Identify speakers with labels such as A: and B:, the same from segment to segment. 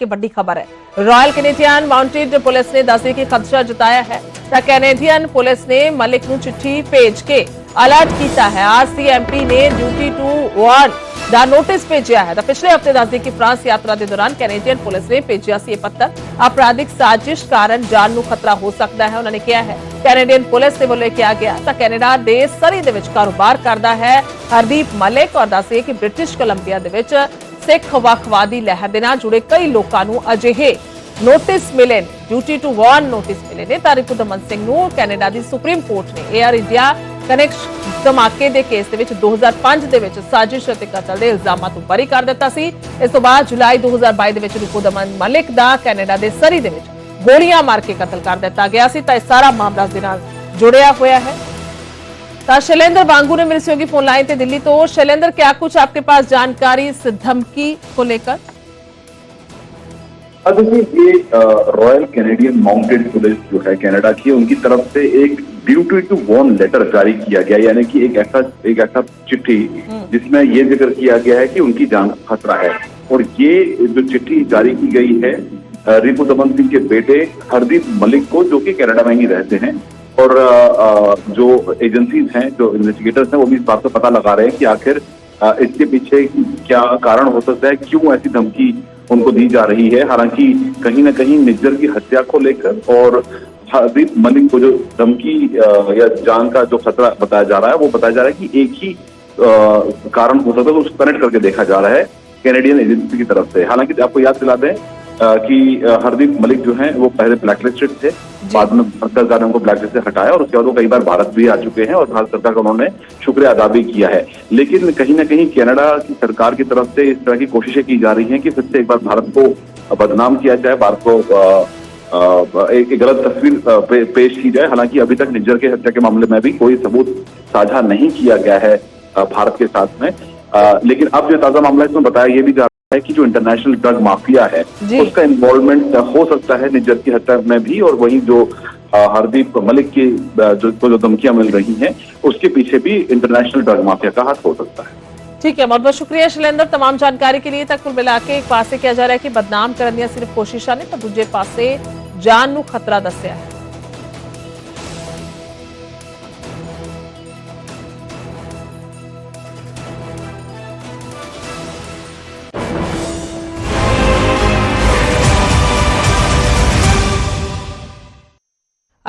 A: ਕਿ ਵੱਡੀ ਖਬਰ ਹੈ ਰਾਇਲ ਕੈਨੇਡੀਅਨ ਮਾਊਂਟੇਡ ਪੁਲਿਸ ਨੇ ਦੱਸਿਆ ਕਿ ਖਦਸ਼ਾ ਜਤਾਇਆ ਹੈ ਤਾਂ ਕੈਨੇਡੀਅਨ ਪੁਲਿਸ ਨੇ ਮਲਿਕ ਨੂੰ ਚਿੱਠੀ ਭੇਜ ਕੇ ਅਲਰਟ ਕੀਤਾ ਹੈ ਆਰਸੀਐਮਪੀ ਨੇ ਡਿਊਟੀ ਟੂ ਵਾਰਨ ਦਾ ਨੋਟਿਸ ਭੇਜਿਆ ਹੈ ਤਾਂ ਪਿਛਲੇ ਹਫ਼ਤੇ ਦੱਸਦੇ ਕਿ ਫਰਾਂਸ ਯਾਤਰਾ ਦੇ ਦੌਰਾਨ ਕੈਨੇਡੀਅਨ ਪੁਲਿਸ ਨੇ ਭੇਜਿਆ ਸੀ ਇਹ ਪੱਤਰ ਅਪਰਾਧਿਕ ਸਾਜ਼ਿਸ਼ ਕਾਰਨ ਜਾਨ ਨੂੰ ਖਤਰਾ ਹੋ ਸਕਦਾ ਹੈ ਉਹਨਾਂ ਨੇ ਕਿਹਾ ਹੈ ਕੈਨੇਡੀਅਨ ਪੁਲਿਸ ਦੇ ਵੱਲੋਂ ਇਹ ਕਿਹਾ ਗਿਆ ਤਾਂ ਕੈਨੇਡਾ ਦੇ ਸਰੀ ਦੇ ਵਿੱਚ ਕਾਰੋਬਾਰ ਕਰਦਾ ਹੈ ਹਰਦੀਪ ਮਲਿਕ ਔਰ ਦੱਸਿਆ ਕਿ ਬ੍ਰਿਟਿਸ਼ ਕੋਲੰਬੀਆ ਦੇ ਵਿੱਚ ਸਿੱਖ ਵੱਖਵਾਦੀ ਲਹਿਰ ਦੇ ਨਾਲ ਜੁੜੇ ਕਈ ਲੋਕਾਂ ਨੂੰ ਅਜਿਹੇ ਨੋਟਿਸ ਮਿਲੇ ਡਿਊਟੀ ਟੂ ਵਾਰਨ ਨੋਟਿਸ ਮਿਲੇ ਨੇ। ਤਾਰਿਕ ਦਮਨ ਸਿੰਘ ਨੂੰ ਕੈਨੇਡਾ ਦੀ ਸੁਪਰੀਮ ਕੋਰਟ ਨੇ 에ਅਰ ਇੰਡੀਆ ਕਨੈਕਟ ਧਮਾਕੇ ਦੇ ਕੇਸ ਦੇ ਵਿੱਚ 2005 ਦੇ ਵਿੱਚ ਸਾਜ਼ਿਸ਼ ਅਤੇ ਕਤਲ ਦੇ ਇਲਜ਼ਾਮਾਂ ਤੋਂ ਬਰੀ ਕਰ ਦਿੱਤਾ ਸੀ। ਇਸ ਤੋਂ ਬਾਅਦ ਜੁਲਾਈ 2022 ਦੇ ਵਿੱਚ ਰੂਪੋ ਦਮਨ ਮਲਿਕ ਦਾ ਕੈਨੇਡਾ ਦੇ ਸਰੀ ਦੇ ਵਿੱਚ ਗੋਲੀਆਂ ਮਾਰ ਕੇ ਕਤਲ ਕਰ ਦਿੱਤਾ ਗਿਆ ਸੀ। ਤਾਂ ਇਹ ਸਾਰਾ ਮਾਮਲਾ ਇਸ ਦੇ ਨਾਲ ਜੁੜਿਆ ਹੋਇਆ ਹੈ। शैलेंद्र वांगू ने मेरे सहयोगी फ़ोन लाइन थे दिल्ली तो शैलेंद्र क्या कुछ आपके पास जानकारी इस धमकी को लेकर?
B: अब देखिए ये रॉयल कैनेडियन माउंटेड पुलिस जो है कनाडा की उनकी तरफ़ से एक ड्यूटी टू वॉर्न लेटर जारी किया गया यानी कि एक ऐसा एक ऐसा चिट्ठी जिसमें ये ज़िक्र किया गया है कि उनकी जान खतरा है। और ये जो चिट्ठी जारी की गई है रिपु दमन सिंह के बेटे हरदीप मलिक को जो कि कनाडा में ही रहते हैं और जो एजेंसीज हैं, जो इन्वेस्टिगेटर्स हैं, वो भी इस बात का पता लगा रहे हैं कि आखिर इसके पीछे क्या कारण हो सकता है, क्यों ऐसी धमकी उनको दी जा रही है। हालाँकि कहीं ना कहीं निज्जर की हत्या को लेकर और हरदीप मलिक को जो धमकी या जान का जो खतरा बताया जा रहा है, वो बताया जा रहा है कि एक ही कारण हो सकता है तो उसको कनेक्ट करके देखा जा रहा है कैनेडियन एजेंसी की तरफ़ से। हालाँकि आपको याद दिला दें कि हरदीप मलिक जो हैं वो पहले ब्लैकलिस्टेड थे बाद में भारत सरकार ने उनको ब्लैकलिस्ट से हटाया और उसके बाद वो कई बार भारत भी आ चुके हैं और भारत सरकार का उन्होंने शुक्रिया अदा भी किया है। लेकिन कहीं ना कहीं कनाडा की सरकार की तरफ़ से इस तरह की कोशिशें की जा रही हैं कि फिर से एक बार भारत को बदनाम किया जाए भारत को एक गलत तस्वीर पेश की जाए। हालाँकि अभी तक निज्जर के हत्या के मामले में भी कोई सबूत साझा नहीं किया गया है भारत के साथ में। लेकिन अब जो ताज़ा मामला इसमें बताया ये भी जा है कि जो इंटरनेशनल ड्रग माफिया है
A: जी।
B: उसका इन्वॉल्वमेंट हो सकता है निज्जर की हत्या में भी और वहीं जो अ, हरदीप मलिक की अ, जो को जो धमकियां मिल रही हैं उसके पीछे भी इंटरनेशनल ड्रग माफिया का हाथ हो सकता है
A: ठीक है बहुत बहुत शुक्रिया शैलेंद्र तमाम ਜਾਣਕਾਰੀ के लिए तक कुल मिला के एक पासे ਕਿਹਾ ਜਾ ਰਿਹਾ ਹੈ ਕਿ ਬਦਨਾਮ ਕਰਨ ਦੀਆਂ ਸਿਰਫ ਕੋਸ਼ਿਸ਼ਾਂ ਨੇ ਤਾਂ ਦੂਜੇ ਪਾਸੇ ਜਾਨ ਨੂੰ ਖਤਰਾ ਦੱਸਿਆ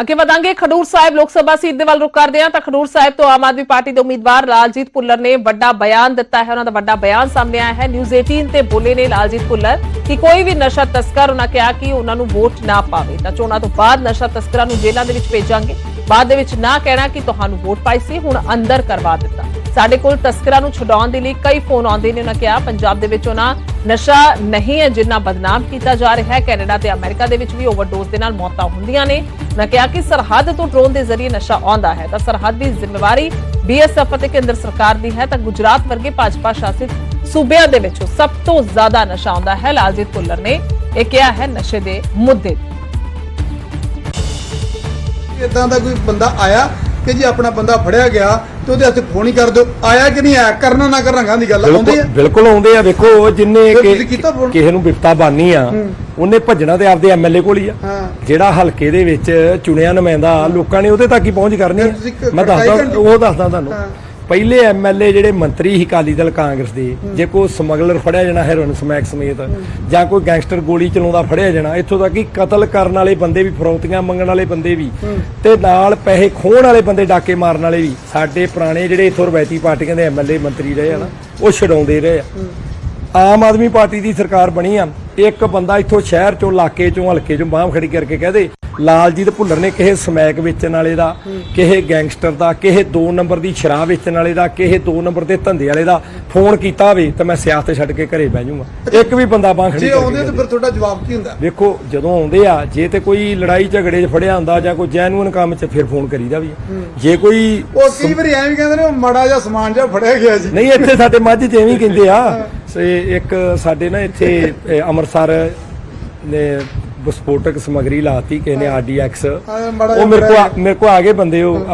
A: ਅੱਗੇ ਵਧਾਂਗੇ। ਖਡੂਰ ਸਾਹਿਬ ਲੋਕ ਸਭਾ ਸੀਟ ਦੇ ਵੱਲ ਰੁਕ ਕਰਦੇ ਹਾਂ ਤਾਂ ਖਡੂਰ ਸਾਹਿਬ ਤੋਂ ਆਮ ਆਦਮੀ ਪਾਰਟੀ ਦੇ ਉਮੀਦਵਾਰ ਲਾਲਜੀਤ ਭੁੱਲਰ ਨੇ ਵੱਡਾ ਬਿਆਨ ਦਿੱਤਾ ਹੈ। ਉਹਨਾਂ ਦਾ ਵੱਡਾ ਬਿਆਨ ਸਾਹਮਣੇ ਆਇਆ ਹੈ। ਨਿਊਜ਼ 18 ਤੇ ਬੋਲੇ ਨੇ ਲਾਲਜੀਤ ਭੁੱਲਰ ਕਿ ਕੋਈ ਵੀ ਨਸ਼ਾ ਤਸਕਰ, ਉਹਨਾਂ ਕਿਹਾ ਕਿ ਉਹਨਾਂ ਨੂੰ ਵੋਟ ਨਾ ਪਾਵੇ। ਤਾਂ ਚੋਣਾਂ ਤੋਂ ਬਾਅਦ ਨਸ਼ਾ ਤਸਕਰਾਂ ਨੂੰ ਜੇਲ੍ਹਾਂ ਦੇ ਵਿੱਚ ਭੇਜਾਂਗੇ। ਬਾਅਦ ਦੇ ਵਿੱਚ ਨਾ ਕਹਿਣਾ ਕਿ ਤੁਹਾਨੂੰ ਵੋਟ ਪਾਈ ਸੀ, ਹੁਣ ਅੰਦਰ ਕਰਵਾ ਦਿੱਤਾ। ਸਾਡੇ ਕੋਲ ਤਸਕਰਾਂ ਨੂੰ ਛਡਾਉਣ ਦੇ ਲਈ ਕਈ ਫੋਨ ਆਉਂਦੇ ਨੇ, ਉਹਨਾਂ ਕਿਹਾ, ਪੰਜਾਬ ਦੇ ਵਿੱਚ ਉਹਨਾਂ ਨਸ਼ਾ ਨਹੀਂ ਹੈ ਜਿੰਨਾ ਬਦਨਾਮ ਕੀਤਾ ਜਾ ਰਿਹਾ ਹੈ। ਕੈਨੇਡਾ ਤੇ ਅਮਰੀਕਾ ਦੇ ਵਿੱਚ ਵੀ ਓਵਰਡੋਜ਼ ਦੇ ਨਾਲ ਮੌਤਾਂ ਹੁੰਦੀਆਂ ਨੇ। ਉਹਨਾਂ ਕਿਹਾ ਕਿ ਸਰਹੱਦ ਤੋਂ ਡਰੋਨ ਦੇ ਜ਼ਰੀਏ ਨਸ਼ਾ ਆਉਂਦਾ ਹੈ, ਤਾਂ ਸਰਹੱਦ ਦੀ ਜ਼ਿੰਮੇਵਾਰੀ ਬੀਐਸਐਫ ਅਤੇ ਕੇਂਦਰ ਸਰਕਾਰ ਦੀ ਹੈ। ਤਾਂ ਗੁਜਰਾਤ ਵਰਗੇ ਭਾਜਪਾ ਸ਼ਾਸਿਤ ਸੂਬਿਆਂ ਦੇ ਵਿੱਚੋਂ ਸਭ ਤੋਂ ਜ਼ਿਆਦਾ ਨਸ਼ਾ ਆਉਂਦਾ ਹੈ, ਲਾਲਜੀਤ ਭੁੱਲਰ ਨੇ ਇਹ ਕਿਹਾ ਹੈ ਨਸ਼ੇ ਦੇ ਮੁੱਦੇ। ਤੇ।
C: ਇਦਾਂ ਦਾ ਕੋਈ ਬੰਦਾ ਆਇਆ ਕਿ ਜੀ ਆਪਣਾ ਬੰਦਾ ਫੜਿਆ ਗਿਆ ਤੇ ਉਹਦੇ ਹੱਥ ਫੋਨ ਹੀ ਕਰ ਦਿਓ ਆਇਆ ਕਿ ਨਹੀਂ ਆਇਆ ਕਰਨਾ ਨਾ ਕਰਨਾ ਦੀ ਗੱਲ ਆਉਂਦੀ
D: ਬਿਲਕੁਲ
C: ਹੈ
D: ਬਿਲਕੁਲ ਆਉਂਦੇ ਆ ਵੇਖੋ ਜਿੰਨੇ
C: ਫਿਰ
D: ਕਿ-
C: ਤੁਸੀਂ ਕੀਤਾ ਫੋਨ?
D: ਕਿਸੇ ਨੂੰ ਬਿਪਤਾ ਬਾਨੀ ਆ ਉਹਨੇ ਭੱਜਣਾ ਤੇ ਆਪਦੇ ਐਮਐਲਏ ਕੋਲ ਹੀ ਆ
C: ਹਾਂ।
D: ਜਿਹੜਾ ਹਲਕੇ ਦੇ ਵਿੱਚ ਚੁਣਿਆ ਨੁਮਾਇੰਦਾ ਲੋਕਾਂ ਨੇ ਉਹਦੇ ਤੱਕ ਹੀ ਪਹੁੰਚ ਕਰਨੀ
C: ਫਿਰ ਤੁਸੀਂ
D: ਆ
C: ਕ-
D: ਮੈਂ
C: ਕਟਾਈ
D: ਦੱਸਦਾ
C: ਕਰਨੀ।
D: ਉਹ ਦੱਸਦਾ ਤੁਹਾਨੂੰ
C: ਹਾਂ।
D: ਪਹਿਲੇ ਐਮਐਲਏ ਜਿਹੜੇ ਮੰਤਰੀ ਸੀ ਅਕਾਲੀ ਦਲ ਕਾਂਗਰਸ ਦੇ ਜੇ ਕੋਈ ਸਮਗਲਰ ਫੜਿਆ ਜਾਣਾ ਹੈਰੋਇਨ ਸਮੈਕ ਸਮੇਤ ਜਾਂ ਕੋਈ ਗੈਂਗਸਟਰ ਗੋਲੀ ਚਲਾਉਂਦਾ ਫੜਿਆ ਜਾਣਾ ਇੱਥੋਂ ਤੱਕ ਕਿ ਕਤਲ ਕਰਨ ਵਾਲੇ ਬੰਦੇ ਵੀ ਫਰੌਤੀਆਂ ਮੰਗਣ ਵਾਲੇ ਬੰਦੇ ਵੀ ਤੇ ਨਾਲ ਪੈਸੇ ਖੋਹਣ ਵਾਲੇ ਬੰਦੇ ਡਾਕੇ ਮਾਰਨ ਵਾਲੇ ਵੀ ਸਾਡੇ ਪੁਰਾਣੇ ਜਿਹੜੇ ਇਥੋਂ ਰਵਾਇਤੀ ਪਾਰਟੀਆਂ ਦੇ ਐਮਐਲਏ ਮੰਤਰੀ ਰਹੇ ਆ ਨਾ ਉਹ ਛਡਾਉਂਦੇ ਰਹੇ ਆ। ਆਮ ਆਦਮੀ ਪਾਰਟੀ ਦੀ ਸਰਕਾਰ ਬਣੀ ਆ ਇੱਕ ਬੰਦਾ ਇੱਥੋਂ ਸ਼ਹਿਰ ਚੋਂ ਇਲਾਕੇ ਚੋਂ ਹਲਕੇ ਚੋਂ ਬਾਹ ਖੜੀ ਕਰਕੇ ਕਹਦੇ ਲਾਲਜੀਤ ਭੁੱਲਰ ਨੇ ਕਿਸੇ ਸਮੈਕ ਵੇਚਣ ਵਾਲੇ ਦਾ ਕਿਸੇ ਗੈਂਗਸਟਰ ਦਾ ਕਿਸੇ 2 ਨੰਬਰ ਦੀ ਸ਼ਰਾਬ ਵੇਚਣ ਵਾਲੇ ਦਾ ਕਿਸੇ 2 ਨੰਬਰ ਦੇ ਧੰਦੇ ਵਾਲੇ ਦਾ ਫੋਨ ਕੀਤਾ ਹੋਵੇ ਤਾਂ ਮੈਂ ਸਿਆਸਤ ਛੱਡ ਕੇ ਘਰੇ ਬਹਿ ਜਾਊਂਗਾ। ਇੱਕ ਵੀ ਬੰਦਾ ਬਾਹ ਖੜੀ
C: ਜੇ ਆਉਂਦੇ ਤਾਂ। ਫਿਰ ਤੁਹਾਡਾ ਜਵਾਬ ਕੀ ਹੁੰਦਾ?
D: ਵੇਖੋ ਜਦੋਂ ਆਉਂਦੇ ਆ ਜੇ ਤੇ ਕੋਈ ਲੜਾਈ ਝਗੜੇ 'ਚ ਫੜਿਆ ਹੁੰਦਾ ਜਾਂ ਕੋਈ ਜੈਨੂਇਨ ਕੰਮ 'ਚ ਫਿਰ ਫੋਨ ਕਰੀਦਾ ਵੀ। ਜੇ ਕੋਈ
C: ਉਹ ਕਈ ਵਾਰੀ ਐਵੇਂ ਕਹਿੰਦੇ ਨੇ ਮਾੜਾ ਜਿਹਾ ਸਮਾਨ ਜਿਹਾ ਫੜਿਆ ਗਿਆ ਜੀ।
D: ਨਹੀਂ ਇੱਥੇ ਸਾਡੇ ਮੱਝ ਚ ਐਵੇਂ ਕਹਿੰਦੇ ਆ। ਸੇ ਇੱਕ ਸਾਡੇ ਨਾ ਇੱਥੇ ਅੰਮ੍ਰਿਤਸਰ ਨੇ ਵਿਸਫੋਟਕ ਸਮਗਰੀ ਲਾਤੀ ਕਿਸੇ ਨੇ ਆਰਡੀਐਕਸ ਉਹ ਮੇਰੇ ਕੋ ਮੇਰੇ ਕੋ ਆ ਗਏ ਬੰਦੇ ਉਹ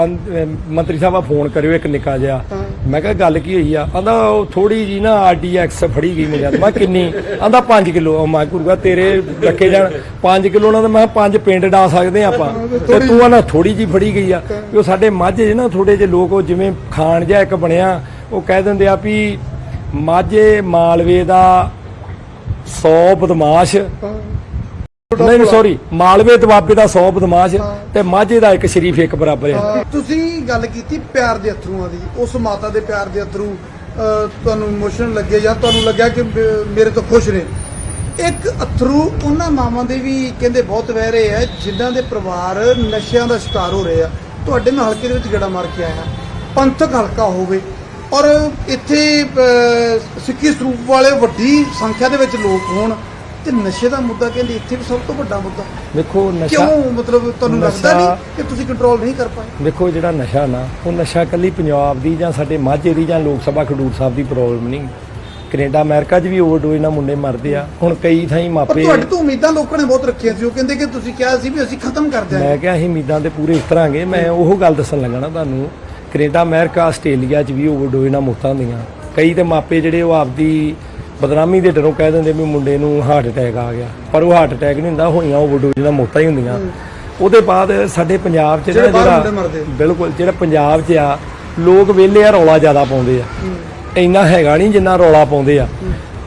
D: ਮੰਤਰੀ ਸਾਹਿਬ ਆ ਫੋਨ ਕਰਿਓ ਇੱਕ ਨਿੱਕਾ ਜਿਹਾ। ਮੈਂ ਕਿਹਾ ਗੱਲ ਕੀ ਹੋਈ ਆ? ਆਂਦਾ ਉਹ ਥੋੜੀ ਜੀ ਨਾ ਆਰਡੀਐਕਸ ਫੜੀ ਗਈ ਮੇਰੇ ਮੈਂ ਕਿਹਾ ਕਿੰਨੀ? ਆਂਦਾ 5 ਕਿਲੋ। ਉਹ ਮੈਂ ਗੁਰੂਆ ਤੇਰੇ ਰੱਖੇ ਜਾਣ। 5 ਕਿਲੋ ਨਾਲ ਮੈਂ 5 ਪਿੰਡ ਡਾ ਸਕਦੇ ਆ ਆਪਾਂ। ਤੇ ਤੂੰ ਆ ਨਾ ਥੋੜੀ ਜੀ ਫੜੀ ਗਈ ਆ। ਉਹ ਸਾਡੇ ਮਾਝੇ 'ਚ ਨਾ ਥੋੜੇ ਜਿਹੇ ਲੋਕ ਉਹ ਜਿਵੇਂ ਖਾਣ ਜਿਹਾ ਇੱਕ ਬਣਿਆ ਉਹ ਕਹਿ ਦਿੰਦੇ ਆ ਵੀ ਮਾਝੇ ਮਾਲਵੇ ਦਾ 100 ਬਦਮਾਸ਼ ਨਹੀਂ ਸੌਰੀ ਮਾਲਵੇ ਦਵਾਬੇ ਦਾ 100 ਬਦਮਾਸ਼ ਤੇ ਮਾਝੇ ਦਾ ਇੱਕ ਸ਼ਰੀਫ ਇੱਕ ਬਰਾਬਰ
C: ਅਹ ਤੁਸੀਂ ਗੱਲ ਕੀਤੀ ਪਿਆਰ ਦੇ ਅਥਰੂਆਂ ਦੀ ਉਸ ਮਾਤਾ ਦੇ ਪਿਆਰ ਦੇ ਅਥਰੂ ਤੁਹਾਨੂੰ ਇਮੋਸ਼ਨ ਲੱਗੇ ਜਾਂ ਤੁਹਾਨੂੰ ਲੱਗਿਆ ਕਿ ਮੇਰੇ ਤੋਂ ਖੁਸ਼ ਨੇ? ਇੱਕ ਅਥਰੂ ਉਹਨਾਂ ਮਾਵਾਂ ਦੇ ਵੀ ਕਹਿੰਦੇ ਬਹੁਤ ਵਹਿ ਰਹੇ ਆ ਜਿਨ੍ਹਾਂ ਦੇ ਪਰਿਵਾਰ ਨਸ਼ਿਆਂ ਦਾ ਸ਼ਿਕਾਰ ਹੋ ਰਹੇ ਆ। ਤੁਹਾਡੇ ਮੈਂ ਹਲਕੇ ਦੇ ਵਿੱਚ ਗੇੜਾ ਮਾਰ ਕੇ ਆਇਆ। ਪੰਥਕ ਹਲਕਾ ਹੋਵੇ ਔਰ ਇੱਥੇ ਸਿੱਖੀ ਸਰੂਪ ਵਾਲੇ ਵੱਡੀ ਸੰਖਿਆ ਦੇ ਵਿੱਚ ਲੋਕ ਹੋਣ। ਤੇ ਨਸ਼ੇ ਦਾ ਮੁੱਦਾ ਕਹਿੰਦੇ ਇੱਥੇ ਵੀ ਸਭ ਤੋਂ ਵੱਡਾ ਮੁੱਦਾ।
D: ਵੇਖੋ ਨਸ਼ਾ
C: ਕਿਉਂ? ਮਤਲਬ ਤੁਹਾਨੂੰ ਲੱਗਦਾ
D: ਨਸ਼ਾ-
C: ਨਹੀਂ ਕਿ ਤੁਸੀਂ ਕੰਟਰੋਲ ਨਹੀਂ ਕਰ ਪਾਏ?
D: ਵੇਖੋ ਜਿਹੜਾ ਨਸ਼ਾ ਨਾ ਉਹ ਨਸ਼ਾ ਕੱਲੀ ਪੰਜਾਬ ਦੀ ਜਾਂ ਸਾਡੇ ਮਾਝੇ ਦੀ ਜਾਂ ਲੋਕ ਸਭਾ ਖਡੂਰ ਸਾਹਿਬ ਦੀ ਪ੍ਰੋਬਲਮ ਨਹੀਂ। ਕੈਨੇਡਾ ਅਮਰੀਕਾ 'ਚ ਵੀ ਓਵਰਡੋਜ਼ ਨਾਲ ਮੁੰਡੇ ਮਰਦੇ ਆ। ਹੁਣ ਕਈ ਥਾਈਂ
C: ਪਰ
D: ਮਾਪੇ
C: ਤੁਹਾਡੇ ਤੋਂ ਉਮੀਦਾਂ ਲੋਕਾਂ ਨੇ ਬਹੁਤ ਰੱਖੀਆਂ ਸੀ। ਉਹ ਕਹਿੰਦੇ ਕਿ ਤੁਸੀਂ ਕਿਹਾ ਸੀ ਵੀ ਅਸੀਂ ਖਤਮ ਕਰ ਦਿਆਂਗੇ।
D: ਮੈਂ ਕਿਹਾ ਅਸੀਂ ਉਮੀਦਾਂ ਤੇ ਪੂਰੇ ਉਤਰਾਂਗੇ ਮੈਂ ਉਹ ਗੱਲ ਦੱਸਣ ਲੱਗਾ ਨਾ ਤੁਹਾਨੂੰ। ਕੈਨੇਡਾ ਅਮਰੀਕਾ ਆਸਟ੍ਰੇਲੀਆ 'ਚ ਵੀ ਓਵਰਡੋਜ਼ ਨਾਲ ਮੌਤਾਂ ਹੁੰਦੀਆਂ ਕਈ ਤੇ ਮਾਪੇ ਜਿਹੜੇ ਉਹ ਆਪਦੀ ਬਦਨਾਮੀ ਦੇ ਡਰੋਂ ਕਹਿ ਦਿੰਦੇ ਵੀ ਮੁੰਡੇ ਨੂੰ ਹਾਰਟ ਅਟੈਕ ਆ ਗਿਆ। ਪਰ ਉਹ ਹਾਰਟ ਅਟੈਕ ਨਹੀਂ ਹੁੰਦਾ ਹੋਈਆਂ ਓਵਰਡੋਜ਼ ਨਾਲ ਮੌਤਾਂ ਹੀ ਹੁੰਦੀਆਂ। ਉਹਦੇ ਬਾਅਦ ਸਾਡੇ ਪੰਜਾਬ 'ਚ
C: ਜਿਹੜੇ।
D: ਬਿਲਕੁਲ ਜਿਹੜਾ ਪੰਜਾਬ 'ਚ ਆ ਲੋਕ ਵਿਹਲੇ ਆ ਰੌਲਾ ਜ਼ਿਆਦਾ ਪਾਉਂਦੇ ਆ। ਇੰਨਾ ਹੈਗਾ ਨਹੀਂ ਜਿੰਨਾ ਰੌਲਾ ਪਾਉਂਦੇ ਆ।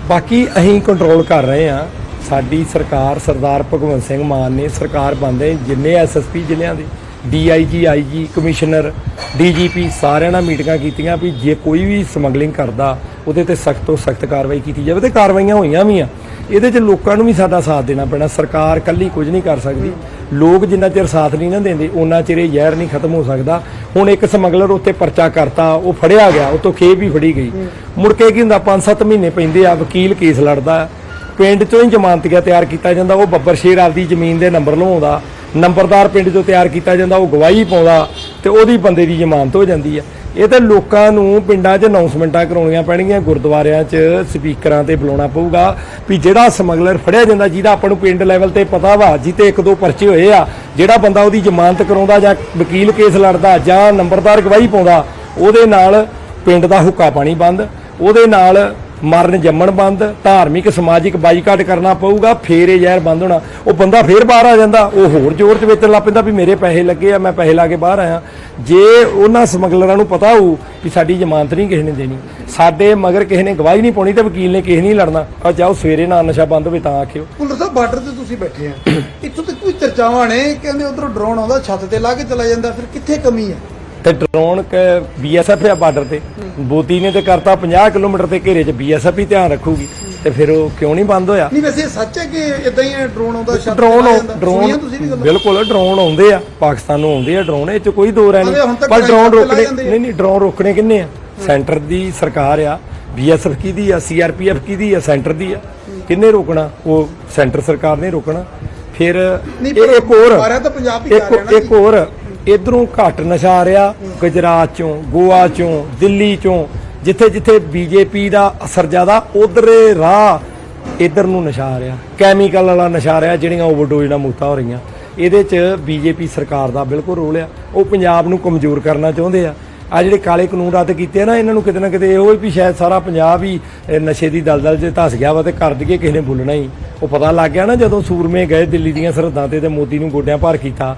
D: ਬਾਕੀ ਅਸੀਂ ਕੰਟਰੋਲ ਕਰ ਰਹੇ ਆ। ਸਾਡੀ ਸਰਕਾਰ ਸਰਦਾਰ ਭਗਵੰਤ ਸਿੰਘ ਮਾਨ ਨੇ ਸਰਕਾਰ ਬੰਦੇ ਜਿੰਨੇ ਐਸਐਸਪੀ ਜ਼ਿਲ੍ਹਿਆਂ ਦੇ ਡੀਆਈਜੀ ਆਈਜੀ ਕਮਿਸ਼ਨਰ ਡੀਜੀਪੀ ਸਾਰਿਆਂ ਨਾਲ ਮੀਟਿੰਗਾਂ ਕੀਤੀਆਂ ਵੀ ਜੇ ਕੋਈ ਵੀ ਸਮਗਲਿੰਗ ਕਰਦਾ ਉਹਦੇ ਤੇ ਸਖਤ ਤੋਂ ਸਖਤ ਕਾਰਵਾਈ ਕੀਤੀ ਜਾਵੇ ਤੇ ਕਾਰਵਾਈਆਂ ਹੋਈਆਂ ਵੀ ਆ। ਇਹਦੇ 'ਚ ਲੋਕਾਂ ਨੂੰ ਵੀ ਸਾਡਾ ਸਾਥ ਦੇਣਾ ਪੈਣਾ। ਸਰਕਾਰ ਕੱਲੀ ਕੁਝ ਨਹੀਂ ਕਰ ਸਕਦੀ। ਲੋਕ ਜਿੰਨਾ ਚਿਰ ਸਾਥ ਨਹੀਂ ਨਾ ਦਿੰਦੇ ਉਹਨਾਂ ਚਿਰ ਇਹ ਜ਼ਹਿਰ ਨਹੀਂ ਖਤਮ ਹੋ ਸਕਦਾ। ਹੁਣ ਇੱਕ ਸਮਗਲਰ ਉੱਤੇ ਪਰਚਾ ਕਰਤਾ, ਉਹ ਫੜਿਆ ਗਿਆ ਉਹ ਤੋਂ ਖੇਪ ਵੀ ਫੜੀ ਗਈ। ਮੁੜ ਕੇ ਕੀ ਹੁੰਦਾ 5-7 ਮਹੀਨੇ ਪੈਂਦੇ ਆ, ਵਕੀਲ ਕੇਸ ਲੜਦਾ। ਪਿੰਡ ਚੋਂ ਹੀ ਜ਼ਮਾਨਤੀਆ ਤਿਆਰ ਕੀਤਾ ਜਾਂਦਾ, ਉਹ ਬੱਬਰ ਸ਼ੇਰ ਆਪਦੀ ਜ਼ਮੀਨ ਦੇ ਨੰਬਰ ਲਵਾਉਂਦਾ। ਨੰਬਰਦਾਰ ਪਿੰਡ ਚੋਂ ਤਿਆਰ ਕੀਤਾ ਜਾਂਦਾ, ਉਹ ਗਵਾਹੀ ਪਾਉਂਦਾ ਤੇ ਉਹਦੀ ਬੰਦੇ ਦੀ ਜ਼ਮਾਨਤ ਹੋ ਜਾਂਦੀ ਆ। ਇਹ ਤਾਂ ਲੋਕਾਂ ਨੂੰ ਪਿੰਡਾਂ 'ਚ ਅਨਾਉਂਸਮੈਂਟਾਂ ਕਰਾਉਣੀਆਂ ਪੈਣਗੀਆਂ, ਗੁਰਦੁਆਰਿਆਂ 'ਚ ਸਪੀਕਰਾਂ ਤੇ ਬੁਲਾਉਣਾ ਪਊਗਾ ਵੀ ਜਿਹੜਾ ਸਮਗਲਰ ਫੜਿਆ ਜਾਂਦਾ, ਜਿਹਦਾ ਆਪਾਂ ਨੂੰ ਪਿੰਡ ਲੈਵਲ ਤੇ ਪਤਾ ਵਾ ਜਿੱਤੇ ਇੱਕ ਦੋ ਪਰਚੇ ਹੋਏ ਆ, ਜਿਹੜਾ ਬੰਦਾ ਉਹਦੀ ਜ਼ਮਾਨਤ ਕਰਾਉਂਦਾ ਜਾਂ ਵਕੀਲ ਕੇਸ ਲੜਦਾ ਜਾਂ ਨੰਬਰਦਾਰ ਗਵਾਹੀ ਪਾਉਂਦਾ, ਉਹਦੇ ਨਾਲ ਪਿੰਡ ਦਾ ਹੁੱਕਾ ਪਾਣੀ ਬੰਦ, ਉਹਦੇ ਨਾਲ ਮਰਨ ਜੰਮਣ ਬੰਦ, ਧਾਰਮਿਕ, ਸਮਾਜਿਕ ਬਾਈਕਾਟ ਕਰਨਾ ਪਊਗਾ, ਫੇਰ ਇਹ ਜ਼ਹਿਰ ਬੰਦ ਹੋਣਾ। ਉਹ ਬੰਦਾ ਫੇਰ ਬਾਹਰ ਆ ਜਾਂਦਾ। ਉਹ ਹੋਰ ਜ਼ੋਰ ਚ ਵੇਚਣ ਲੱਗ ਪੈਂਦਾ ਵੀ ਮੇਰੇ ਪੈਸੇ ਲੱਗੇ ਆ, ਮੈਂ ਪੈਸੇ ਲਾ ਕੇ ਬਾਹਰ ਆਇਆ। ਜੇ ਉਹਨਾਂ ਸਮਗਲਰਾਂ ਨੂੰ ਪਤਾ ਹੋਊ ਕਿ ਸਾਡੀ ਜ਼ਮਾਨਤ ਨਹੀਂ ਕਿਸੇ ਨੇ ਦੇਣੀ, ਸਾਡੇ ਮਗਰ ਕਿਸੇ ਨੇ ਗਵਾਹੀ ਨਹੀਂ ਪਾਉਣੀ ਤੇ ਵਕੀਲ ਨੇ ਕਿਸੇ ਨਹੀਂ ਲੜਨਾ, ਆ ਚਾਹੋ ਸਵੇਰੇ ਨਾ ਨਸ਼ਾ ਬੰਦ ਹੋਵੇ ਤਾਂ ਆਖਿਓ।
C: ਕੁਲਰ ਸਾਹਿਬ, ਬਾਰਡਰ ਤੇ ਤੁਸੀਂ ਬੈਠੇ ਆ। ਇੱਥੋਂ ਤੱਕ ਕੋਈ ਚਰਚਾਵਾਂ ਨੇ? ਕਹਿੰਦੇ ਉਧਰੋਂ ਡਰੋਨ ਆਉਂਦਾ, ਛੱਤ ਤੇ ਲਾ ਕੇ ਚਲਾ ਜਾਂਦਾ, ਫਿਰ ਕਿੱਥੇ ਕਮੀ ਹੈ
D: ਤੇ ਡਰੋਨ ਬੀਐਸਐਫ ਆ ਬਾਰਡਰ ਤੇ। ਬੋਤੀ ਨੇ ਤੇ ਕਰਤਾ 50 ਕਿਲੋਮੀਟਰ ਤੇ ਘੇਰੇ 'ਚ ਬੀਐਸਐਫ ਹੀ ਧਿਆਨ ਰੱਖੂਗੀ। ਤੇ ਫਿਰ ਉਹ ਕਿਉਂ ਨਹੀਂ ਬੰਦ ਹੋਇਆ?
C: ਨਹੀਂ ਵੈਸੇ ਸੱਚ ਹੈ ਕਿ ਇਦਾਂ ਹੀ ਡਰੋਨ ਆਉਂਦਾ ਤੇ
D: ਡਰੋਨ? ਡਰੋਨ ਬਿਲਕੁਲ ਡਰੋਨ ਆਉਂਦੇ ਆ ਪਾਕਿਸਤਾਨ ਨੂੰ ਆਉਂਦੇ ਆ ਡਰੋਨ ਇਹ ਚ ਕੋਈ ਦੋ ਰਹਿ ਨਹੀਂ। ਪਰ ਡਰੋਨ ਰੋਕਣੇ। ਨਹੀਂ ਨਹੀਂ ਡਰੋਨ ਰੋਕਣੇ ਕਿੰਨੇ ਆ? ਸੈਂਟਰ ਦੀ ਸਰਕਾਰ ਆ ਬੀਐਸਐਫ ਕਿਹਦੀ ਆ ਸੀਆਰਪੀਐਫ ਕਿਹਦੀ ਆ ਸੈਂਟਰ ਦੀ ਆ। ਕਿੰਨੇ ਰੋਕਣਾ? ਉਹ ਸੈਂਟਰ ਸਰਕਾਰ ਨੇ ਰੋਕਣਾ। ਫਿਰ ਇੱਕ ਹੋਰ ਇੱਕ। ਹੋਰ ਇਧਰੋਂ ਘੱਟ ਨਸ਼ਾ ਆ ਰਿਹਾ, ਗੁਜਰਾਤ ਚੋਂ, ਗੋਆ ਚੋਂ, ਦਿੱਲੀ ਚੋਂ, ਜਿੱਥੇ ਜਿੱਥੇ ਬੀਜੇਪੀ ਦਾ ਅਸਰ ਜ਼ਿਆਦਾ, ਉਧਰੇ ਰਾਹ ਇਧਰ ਨੂੰ ਨਸ਼ਾ ਆ ਰਿਹਾ। ਕੈਮੀਕਲ ਵਾਲਾ ਨਸ਼ਾ ਆ ਰਿਹਾ, ਜਿਹੜੀਆਂ ਓਵਰਡੋਜ਼ ਨਾਲ ਮੌਤਾਂ ਹੋ ਰਹੀਆਂ। ਇਹਦੇ 'ਚ ਬੀਜੇਪੀ ਸਰਕਾਰ ਦਾ ਬਿਲਕੁਲ ਰੋਲ ਆ। ਉਹ ਪੰਜਾਬ ਨੂੰ ਕਮਜ਼ੋਰ ਕਰਨਾ ਚਾਹੁੰਦੇ ਆ। ਆ ਜਿਹੜੇ ਕਾਲੇ ਕਾਨੂੰਨ ਰੱਦ ਕੀਤੇ ਆ ਨਾ, ਇਹਨਾਂ ਨੂੰ ਕਿਤੇ ਨਾ ਕਿਤੇ ਇਹੋ ਹੀ ਵੀ ਸ਼ਾਇਦ ਸਾਰਾ ਪੰਜਾਬ ਹੀ ਨਸ਼ੇ ਦੀ ਦਲਦਲ 'ਚ ਧਸ ਗਿਆ ਵਾ ਤੇ ਕਰ ਦਈਏ, ਕਿਸੇ ਨੇ ਬੋਲਣਾ ਹੀ। ਉਹ ਪਤਾ ਲੱਗ ਗਿਆ ਨਾ ਜਦੋਂ ਸੂਰਮੇ ਗਏ ਦਿੱਲੀ ਦੀਆਂ ਸਰਹੱਦਾਂ ਤੇ ਤੇ ਮੋਦੀ ਨੂੰ ਗੋਡਿਆਂ ਭਾਰ ਕੀਤਾ।